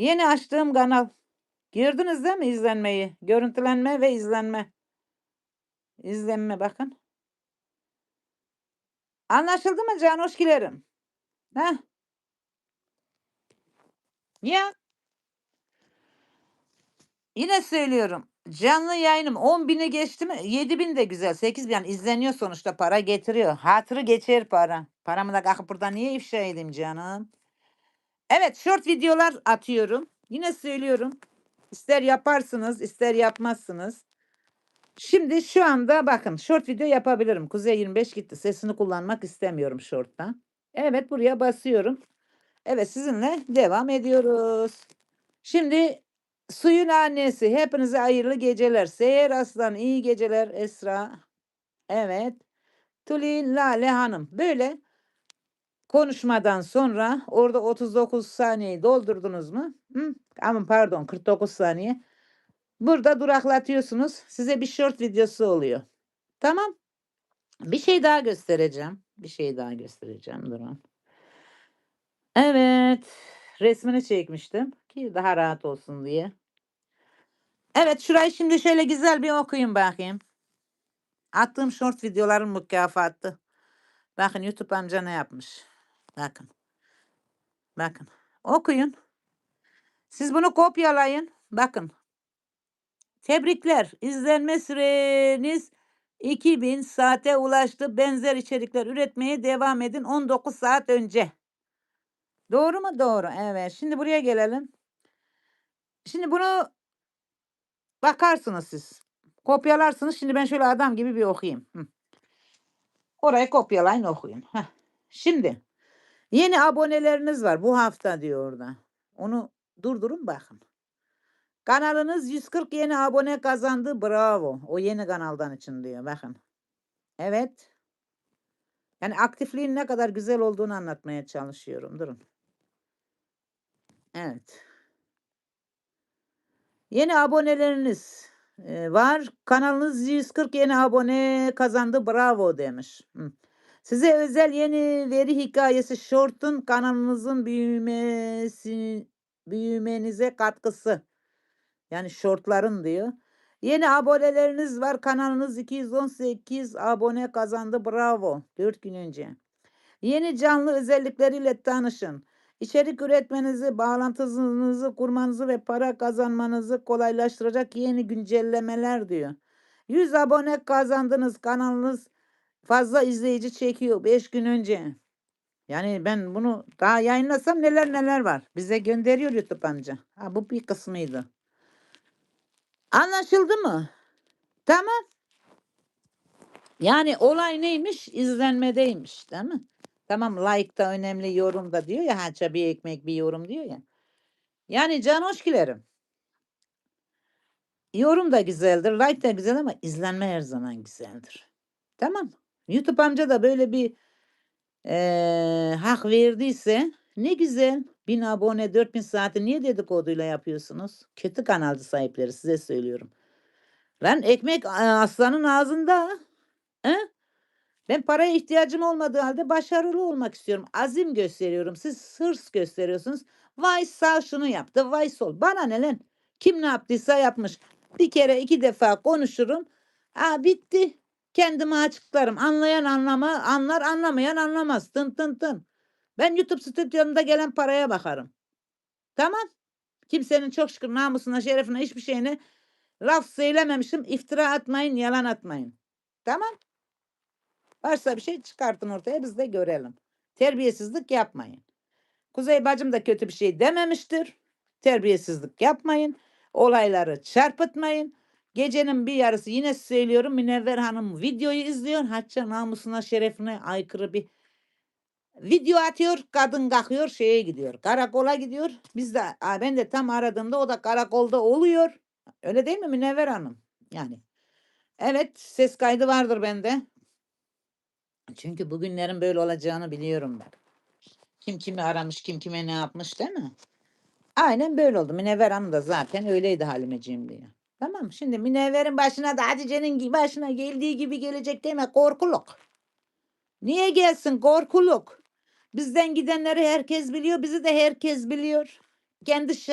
Yeni açtığım kanal. Girdiniz değil mi izlenmeyi? Görüntülenme ve izlenme. İzlenme bakın. Anlaşıldı mı Canoşkilerim? Heh. Ya. Yine söylüyorum. Canlı yayınım 10 bini geçti mi? 7 bin de güzel. 8 bin yani izleniyor sonuçta para getiriyor. Hatırı geçer para. Paramı da kalkıp burada niye ifşa edeyim canım? Evet short videolar atıyorum. Yine söylüyorum. İster yaparsınız ister yapmazsınız. Şimdi şu anda bakın short video yapabilirim. Kuzey 25 gitti. Sesini kullanmak istemiyorum short'ta. Evet buraya basıyorum. Evet sizinle devam ediyoruz. Şimdi suyun annesi hepinize hayırlı geceler. Seher Aslan iyi geceler Esra. Evet. Tülin Lale Hanım. Böyle konuşmadan sonra orada 39 saniyeyi doldurdunuz mu? Hı? Aman pardon 49 saniye. Burada duraklatıyorsunuz. Size bir short videosu oluyor. Tamam. Bir şey daha göstereceğim. Bir şey daha göstereceğim. Durun. Evet. Resmini çekmiştim ki daha rahat olsun diye. Evet şurayı şimdi şöyle güzel bir okuyun bakayım. Attığım short videoların mükafatı. Bakın YouTube amca ne yapmış. Bakın. Bakın. Okuyun. Siz bunu kopyalayın. Bakın. Tebrikler. İzlenme süreniz 2000 saate ulaştı. Benzer içerikler üretmeye devam edin 19 saat önce. Doğru mu? Doğru. Evet. Şimdi buraya gelelim. Şimdi bunu bakarsınız siz. Kopyalarsınız. Şimdi ben şöyle adam gibi bir okuyayım. Hı. Orayı kopyalayın okuyun. Heh. Şimdi yeni aboneleriniz var bu hafta diyor orada. Onu durdurun bakın. Kanalınız 140 yeni abone kazandı. Bravo. O yeni kanaldan için diyor. Bakın. Evet. Yani aktifliğin ne kadar güzel olduğunu anlatmaya çalışıyorum. Durun. Evet. Yeni aboneleriniz e, var. Kanalınız 140 yeni abone kazandı. Bravo demiş. Hı. Size özel yeni veri hikayesi Short'un kanalınızın büyümesi büyümenize katkısı. Yani shortların diyor. Yeni aboneleriniz var. Kanalınız 218 abone kazandı. Bravo. 4 gün önce. Yeni canlı özellikleriyle tanışın. İçerik üretmenizi, bağlantınızı kurmanızı ve para kazanmanızı kolaylaştıracak yeni güncellemeler diyor. 100 abone kazandınız. Kanalınız fazla izleyici çekiyor 5 gün önce. Yani ben bunu daha yayınlasam neler neler var. Bize gönderiyor YouTube amca. Ha, bu bir kısmıydı. Anlaşıldı mı? Tamam. Yani olay neymiş? İzlenmedeymiş değil mi? Tamam like da önemli yorum da diyor ya haça bir ekmek bir yorum diyor ya. Yani can hoşkilerim. Yorum da güzeldir, like da güzel ama izlenme her zaman güzeldir. Tamam. YouTube amca da böyle bir eee, hak verdiyse ne güzel. 1000 abone 4000 saati niye dedikoduyla yapıyorsunuz? Kötü kanalcı sahipleri size söylüyorum. Lan ekmek aslanın ağzında. He? Ben paraya ihtiyacım olmadığı halde başarılı olmak istiyorum. Azim gösteriyorum. Siz hırs gösteriyorsunuz. Vay sağ şunu yaptı. Vay sol. Bana ne lan? Kim ne yaptıysa yapmış. Bir kere iki defa konuşurum. Aa bitti. Kendime açıklarım. Anlayan anlama, anlar anlamayan anlamaz. Tın tın tın. Ben YouTube stüdyomda gelen paraya bakarım. Tamam. Kimsenin çok şükür namusuna, şerefine, hiçbir şeyine laf söylememişim. İftira atmayın, yalan atmayın. Tamam. Varsa bir şey çıkartın ortaya biz de görelim. Terbiyesizlik yapmayın. Kuzey bacım da kötü bir şey dememiştir. Terbiyesizlik yapmayın. Olayları çarpıtmayın. Gecenin bir yarısı yine söylüyorum Münevver Hanım videoyu izliyor. Hatta namusuna şerefine aykırı bir video atıyor. Kadın kalkıyor şeye gidiyor. Karakola gidiyor. Biz de ben de tam aradığımda o da karakolda oluyor. Öyle değil mi Münevver Hanım? Yani. Evet ses kaydı vardır bende. Çünkü bugünlerin böyle olacağını biliyorum ben. Kim kimi aramış, kim kime ne yapmış değil mi? Aynen böyle oldu. Münevver Hanım da zaten öyleydi Halimeciğim diye. Tamam Şimdi Münevver'in başına da Hatice'nin başına geldiği gibi gelecek deme korkuluk. Niye gelsin korkuluk? Bizden gidenleri herkes biliyor, bizi de herkes biliyor. Kendi şah